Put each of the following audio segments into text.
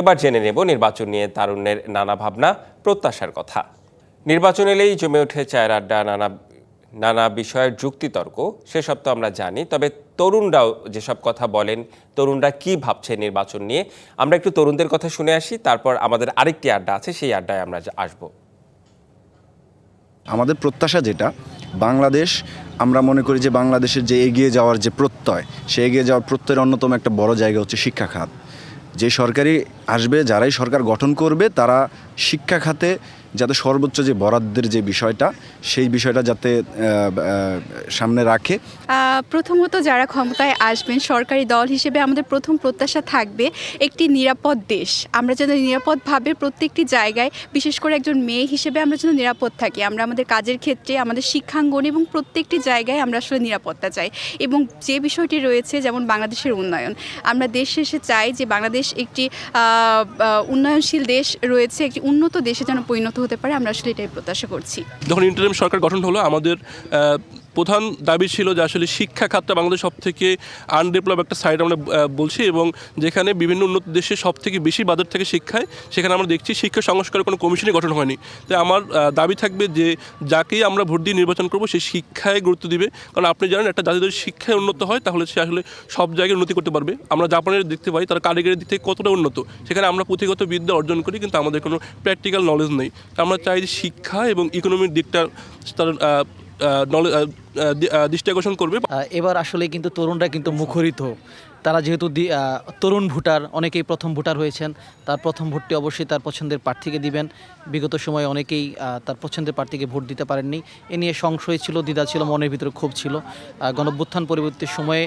এবার জেনে নেব নির্বাচন নিয়ে তারুণ্যের নানা ভাবনা, প্রত্যাশার কথা। নির্বাচন এলেই জমে ওঠে চায়ের আড্ডা নানা নানা বিষয়ের যুক্তিতর্ক। সেসব তো আমরা জানি, তবে তরুণরাও যেসব কথা বলেন, তরুণরা কি ভাবছে নির্বাচন নিয়ে, আমরা একটু তরুণদের কথা শুনে আসি, তারপর আমাদের আরেকটি আড্ডা আছে, সেই আড্ডায় আমরা আসব। আমাদের প্রত্যাশা যেটা, বাংলাদেশ, আমরা মনে করি যে বাংলাদেশের যে এগিয়ে যাওয়ার যে প্রত্যয়, সে এগিয়ে যাওয়ার প্রত্যয়ের অন্যতম একটা বড় জায়গা হচ্ছে শিক্ষা খাত। যে সরকারি আসবে যারাই সরকার গঠন করবে তারা শিক্ষা খাতে যাতে সর্বোচ্চ যে বরাদ্দের যে বিষয়টা, সেই বিষয়টা যাতে সামনে রাখে। প্রথমত যারা ক্ষমতায় আসবেন, সরকারি দল হিসেবে আমাদের প্রথম প্রত্যাশা থাকবে একটি নিরাপদ দেশ। আমরা যেন নিরাপদভাবে প্রত্যেকটি জায়গায়, বিশেষ করে একজন মেয়ে হিসেবে আমরা যেন নিরাপদ থাকি। আমরা আমাদের কাজের ক্ষেত্রে, আমাদের শিক্ষাঙ্গন এবং প্রত্যেকটি জায়গায় আমরা আসলে নিরাপত্তা চাই। এবং যে বিষয়টি রয়েছে, যেমন বাংলাদেশের উন্নয়ন, আমরা দেশ শেষে চাই যে বাংলাদেশ একটি উন্নয়নশীল দেশ রয়েছে, একটি উন্নত দেশে যেন পরিণত হতে পারে আমরা আসলে এটাই প্রত্যাশা করছি। যখন ইন্টারিম সরকার গঠন হলো আমাদের প্রধান দাবি ছিল যে আসলে শিক্ষা খাতটা বাংলাদেশ সব থেকে আনডেভেলপ একটা সাইড আমরা বলছি এবং যেখানে বিভিন্ন উন্নত দেশে সব থেকে বেশি বাজার থেকে শিক্ষায়, সেখানে আমরা দেখছি শিক্ষা সংস্কারের কোনো কমিশনই গঠন হয়নি। তাই আমার দাবি থাকবে যে যাকেই আমরা ভোট দিয়ে নির্বাচন করব, সে শিক্ষায় গুরুত্ব দিবে। কারণ আপনি জানেন একটা জাতি যদি শিক্ষায় উন্নত হয়, তাহলে সে আসলে সব জায়গায় উন্নতি করতে পারবে। আমরা জাপানের দেখতে পাই, তারা কারিগরের দিক থেকে কতটা উন্নত। সেখানে আমরা পুঁথিগত বিদ্যা অর্জন করি, কিন্তু আমাদের কোনো প্র্যাকটিক্যাল নলেজ নেই। আমরা চাই যে শিক্ষা এবং ইকোনমির দিকটা তার দৃষ্টি আকর্ষণ করবে। এবার আসলে কিন্তু তরুণরা কিন্তু মুখরিত। তারা যেহেতু তরুণ ভোটার, অনেকেই প্রথম ভোটার হয়েছেন, তার প্রথম ভোটটি অবশ্যই তার পছন্দের প্রার্থীকে দিবেন। বিগত সময়ে অনেকেই তার পছন্দের প্রার্থীকে ভোট দিতে পারেননি। এ নিয়ে সংশয় ছিল, দ্বিধা ছিল, মনের ভিতরে ক্ষোভ ছিল। গণভ্যুত্থান পরবর্তী সময়ে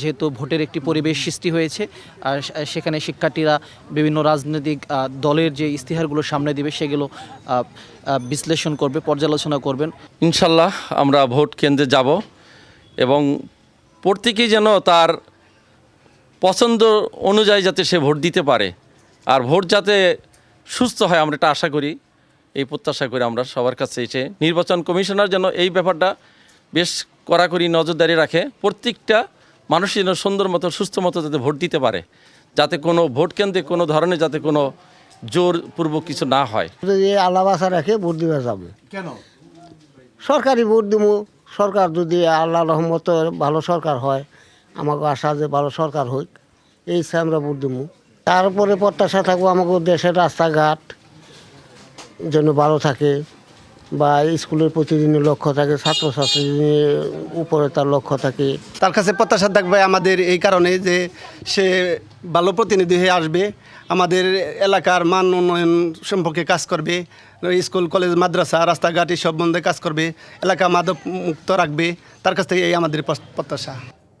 যেহেতু ভোটের একটি পরিবেশ সৃষ্টি হয়েছে, আর সেখানে শিক্ষার্থীরা বিভিন্ন রাজনৈতিক দলের যে ইস্তিহারগুলো সামনে দিবে, সেগুলো বিশ্লেষণ করবে, পর্যালোচনা করবেন। ইনশাল্লাহ আমরা ভোট কেন্দ্রে যাব এবং প্রত্যেকেই যেন তার পছন্দ অনুযায়ী যাতে সে ভোট দিতে পারে। আর ভোট যাতে সুস্থ হয় আমরা এটা আশা করি। এই প্রত্যাশা করে আমরা সবার কাছে এসে নির্বাচন কমিশনার যেন এই ব্যাপারটা বেশ কড়াকড়ি নজরদারি রাখে। প্রত্যেকটা মানুষ যেন সুন্দর মতো সুস্থ মতো যাতে ভোট দিতে পারে। যাতে কোনো ভোট কেন্দ্রে কোনো ধরনের যাতে কোনো জোর জোরপূর্বক কিছু না হয়। যদি আল্লাহ বাসা রাখে ভোট দিবে যাবে। কেন? সরকারি ভোট দিব। সরকার যদি আল্লাহ রহমত ভালো সরকার হয় আমাকে আশা যে ভালো সরকার হোক, এই ইচ্ছা আমরা ভোট দিব তারপরে প্রত্যাশা থাকব আমাকে দেশের রাস্তাঘাট যেন ভালো থাকে বা স্কুলের প্রতিদিনের লক্ষ্য থাকে ছাত্রছাত্রী উপরে তার লক্ষ্য থাকে। তার কাছে প্রত্যাশা থাকবে আমাদের এই কারণে যে সে ভালো প্রতিনিধি হয়ে আসবে, আমাদের এলাকার মান উন্নয়ন সম্পর্কে কাজ করবে, স্কুল, কলেজ, মাদ্রাসা, রাস্তাঘাট এই সব বন্ধে কাজ করবে, এলাকা মাদক মুক্ত রাখবে, তার কাছ থেকে এই আমাদের প্রত্যাশা।